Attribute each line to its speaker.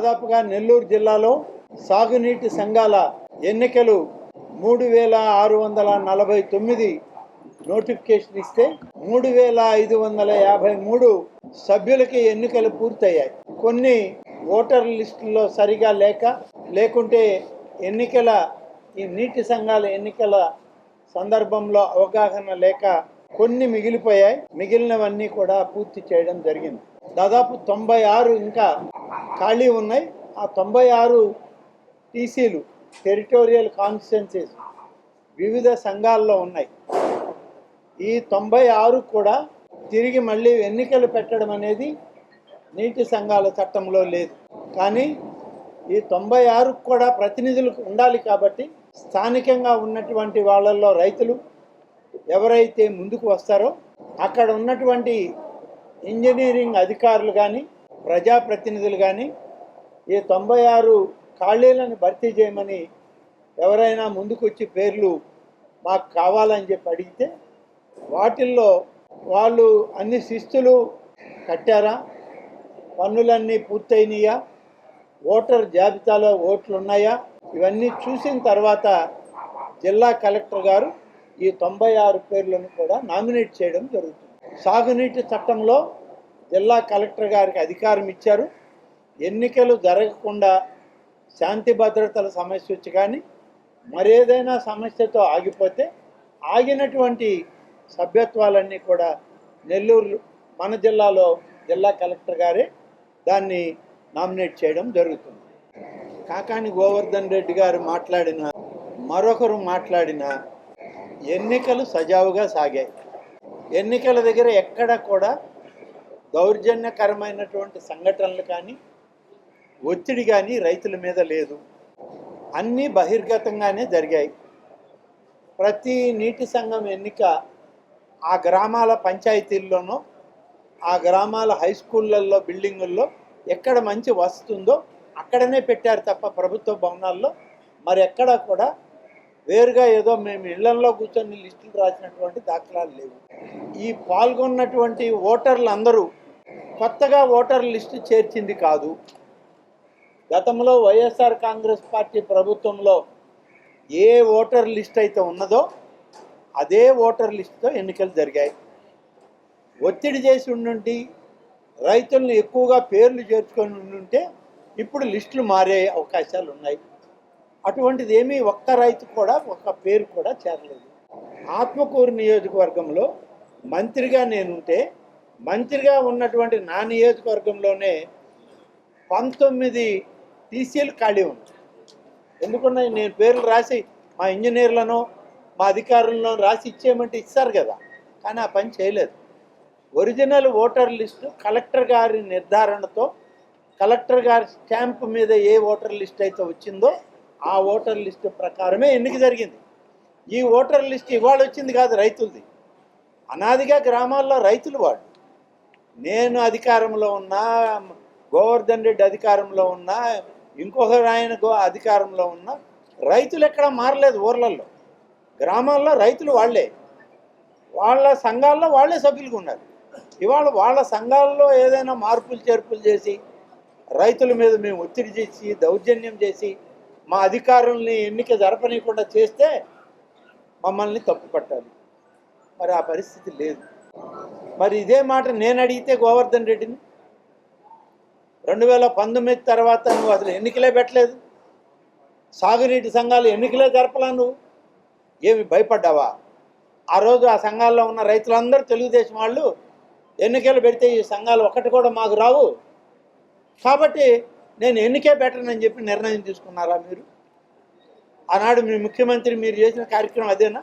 Speaker 1: దాదాపుగా నెల్లూరు జిల్లాలో సాగునీటి సంఘాల ఎన్నికలు మూడు వేల ఆరు వందల నలభై తొమ్మిది నోటిఫికేషన్ ఇస్తే మూడు వేల ఐదు వందల యాభై మూడు సభ్యులకి ఎన్నికలు పూర్తయ్యాయి. కొన్ని ఓటర్ లిస్టుల్లో సరిగా లేక లేకుంటే ఎన్నికల ఈ నీటి సంఘాల ఎన్నికల సందర్భంలో అవగాహన లేక కొన్ని మిగిలిపోయాయి. మిగిలినవన్నీ కూడా పూర్తి చేయడం జరిగింది. దాదాపు తొంభై ఆరు ఇంకా ఖాళీ ఉన్నాయి. ఆ తొంభై ఆరు టీసీలు టెరిటోరియల్ కాన్స్టిట్యున్సీస్ వివిధ సంఘాల్లో ఉన్నాయి. ఈ తొంభై ఆరు కూడా తిరిగి మళ్ళీ ఎన్నికలు పెట్టడం అనేది నీటి సంఘాల చట్టంలో లేదు. కానీ ఈ తొంభై ఆరు కూడా ప్రతినిధులు ఉండాలి కాబట్టి స్థానికంగా ఉన్నటువంటి వాళ్ళల్లో రైతులు ఎవరైతే ముందుకు వస్తారో అక్కడ ఉన్నటువంటి ఇంజనీరింగ్ అధికారులు కానీ ప్రజాప్రతినిధులు కానీ ఈ తొంభై ఆరు ఖాళీలను భర్తీ చేయమని ఎవరైనా ముందుకొచ్చి పేర్లు మాకు కావాలని చెప్పి అడిగితే వాటిల్లో వాళ్ళు అన్ని శిస్తులు కట్టారా? పన్నులన్నీ పూర్తయినాయా? ఓటర్ జాబితాలో ఓట్లు ఉన్నాయా ఇవన్నీ చూసిన తర్వాత జిల్లా కలెక్టర్ గారు ఈ తొంభై ఆరు పేర్లను కూడా నామినేట్ చేయడం జరుగుతుంది. సాగునీటి చట్టంలో జిల్లా కలెక్టర్ గారికి అధికారం ఇచ్చారు. ఎన్నికలు జరగకుండా శాంతి భద్రతల సమస్య వచ్చి కానీ మరేదైనా సమస్యతో ఆగిపోతే ఆగినటువంటి సభ్యత్వాలన్నీ కూడా నెల్లూరు మన జిల్లాలో జిల్లా కలెక్టర్ గారే దాన్ని నామినేట్ చేయడం జరుగుతుంది. కాకాని గోవర్ధన్ రెడ్డి గారు మాట్లాడిన మరొకరు మాట్లాడిన ఎన్నికలు సజావుగా సాగాయి. ఎన్నికల దగ్గర ఎక్కడ కూడా దౌర్జన్యకరమైనటువంటి సంఘటనలు కానీ ఒత్తిడి కానీ రైతుల మీద లేదు. అన్నీ బహిర్గతంగానే జరిగాయి. ప్రతి నీటి సంఘం ఎన్నిక ఆ గ్రామాల పంచాయతీల్లోనో ఆ గ్రామాల హై స్కూళ్ళల్లో బిల్డింగుల్లో ఎక్కడ మంచి వస్తుందో అక్కడనే పెట్టారు తప్ప ప్రభుత్వ భవనాల్లో. మరి ఎక్కడ కూడా వేరుగా ఏదో మేము ఇళ్ళలో కూర్చొని లిస్టులు రాసినటువంటి దాఖలాలు లేవు. ఈ పాల్గొన్నటువంటి ఓటర్లు అందరూ కొత్తగా ఓటర్ లిస్టు చేర్చింది కాదు. గతంలో వైఎస్ఆర్ కాంగ్రెస్ పార్టీ ప్రభుత్వంలో ఏ ఓటర్ లిస్ట్ అయితే ఉన్నదో అదే ఓటర్ లిస్టుతో ఎన్నికలు జరిగాయి. ఒత్తిడి చేసి ఉండి రైతులను ఎక్కువగా పేర్లు చేర్చుకొని ఉండుంటే ఇప్పుడు లిస్టులు మారే అవకాశాలు ఉన్నాయి. అటువంటిది ఏమీ ఒక్క రైతు కూడా ఒక్క పేరు కూడా చేరలేదు. ఆత్మకూరు నియోజకవర్గంలో మంత్రిగా నేనుంటే మంత్రిగా ఉన్నటువంటి నా నియోజకవర్గంలోనే పంతొమ్మిది టీసీలు ఖాళీ ఉన్నాయి ఎందుకున్నాయి నేను పేర్లు రాసి మా ఇంజనీర్లను మా అధికారులను రాసి ఇచ్చేయమంటే ఇస్తారు కదా. కానీ ఆ పని చేయలేదు. ఒరిజినల్ ఓటర్ లిస్టు కలెక్టర్ గారి నిర్ధారణతో కలెక్టర్ గారి స్టాంప్ మీద ఏ ఓటర్ లిస్ట్ అయితే వచ్చిందో ఆ ఓటర్ లిస్టు ప్రకారమే ఎన్నిక జరిగింది. ఈ ఓటర్ లిస్ట్ ఇవాళ వచ్చింది కాదు రైతులది. అనాదిగా గ్రామాల్లో రైతులు వాళ్ళు. నేను అధికారంలో ఉన్నా గోవర్ధన్ రెడ్డి అధికారంలో ఉన్నా ఇంకొకరు ఆయన గో అధికారంలో ఉన్నా రైతులు ఎక్కడ మారలేదు ఊర్లలో గ్రామాల్లో రైతులు వాళ్ళే. వాళ్ళ సంఘాల్లో వాళ్ళే సభ్యులుగా ఉన్నారు. ఇవాళ వాళ్ళ సంఘాల్లో ఏదైనా మార్పులు చేర్పులు చేసి రైతుల మీద మేము ఒత్తిడి చేసి దౌర్జన్యం చేసి మా అధికారుల్ని ఎన్నిక జరపనీయకుండా చేస్తే మమ్మల్ని తప్పు పట్టాలి. మరి ఆ పరిస్థితి లేదు. మరి ఇదే మాట నేను అడిగితే గోవర్ధన్ రెడ్డిని? రెండు వేల పంతొమ్మిది తర్వాత నువ్వు అసలు ఎన్నికలే పెట్టలేదు. సాగునీటి సంఘాలు ఎన్నికలే జరపలా నువ్వు? ఏమి భయపడ్డావా? ఆ రోజు ఆ సంఘాల్లో ఉన్న రైతులందరూ తెలుగుదేశం వాళ్ళు ఎన్నికలు పెడితే ఈ సంఘాలు ఒకటి కూడా మాకు రావు. కాబట్టి నేను ఎన్నికే పెట్టనని చెప్పి నిర్ణయం తీసుకున్నారా మీరు? ఆనాడు మీ ముఖ్యమంత్రి మీరు చేసిన కార్యక్రమం అదేనా?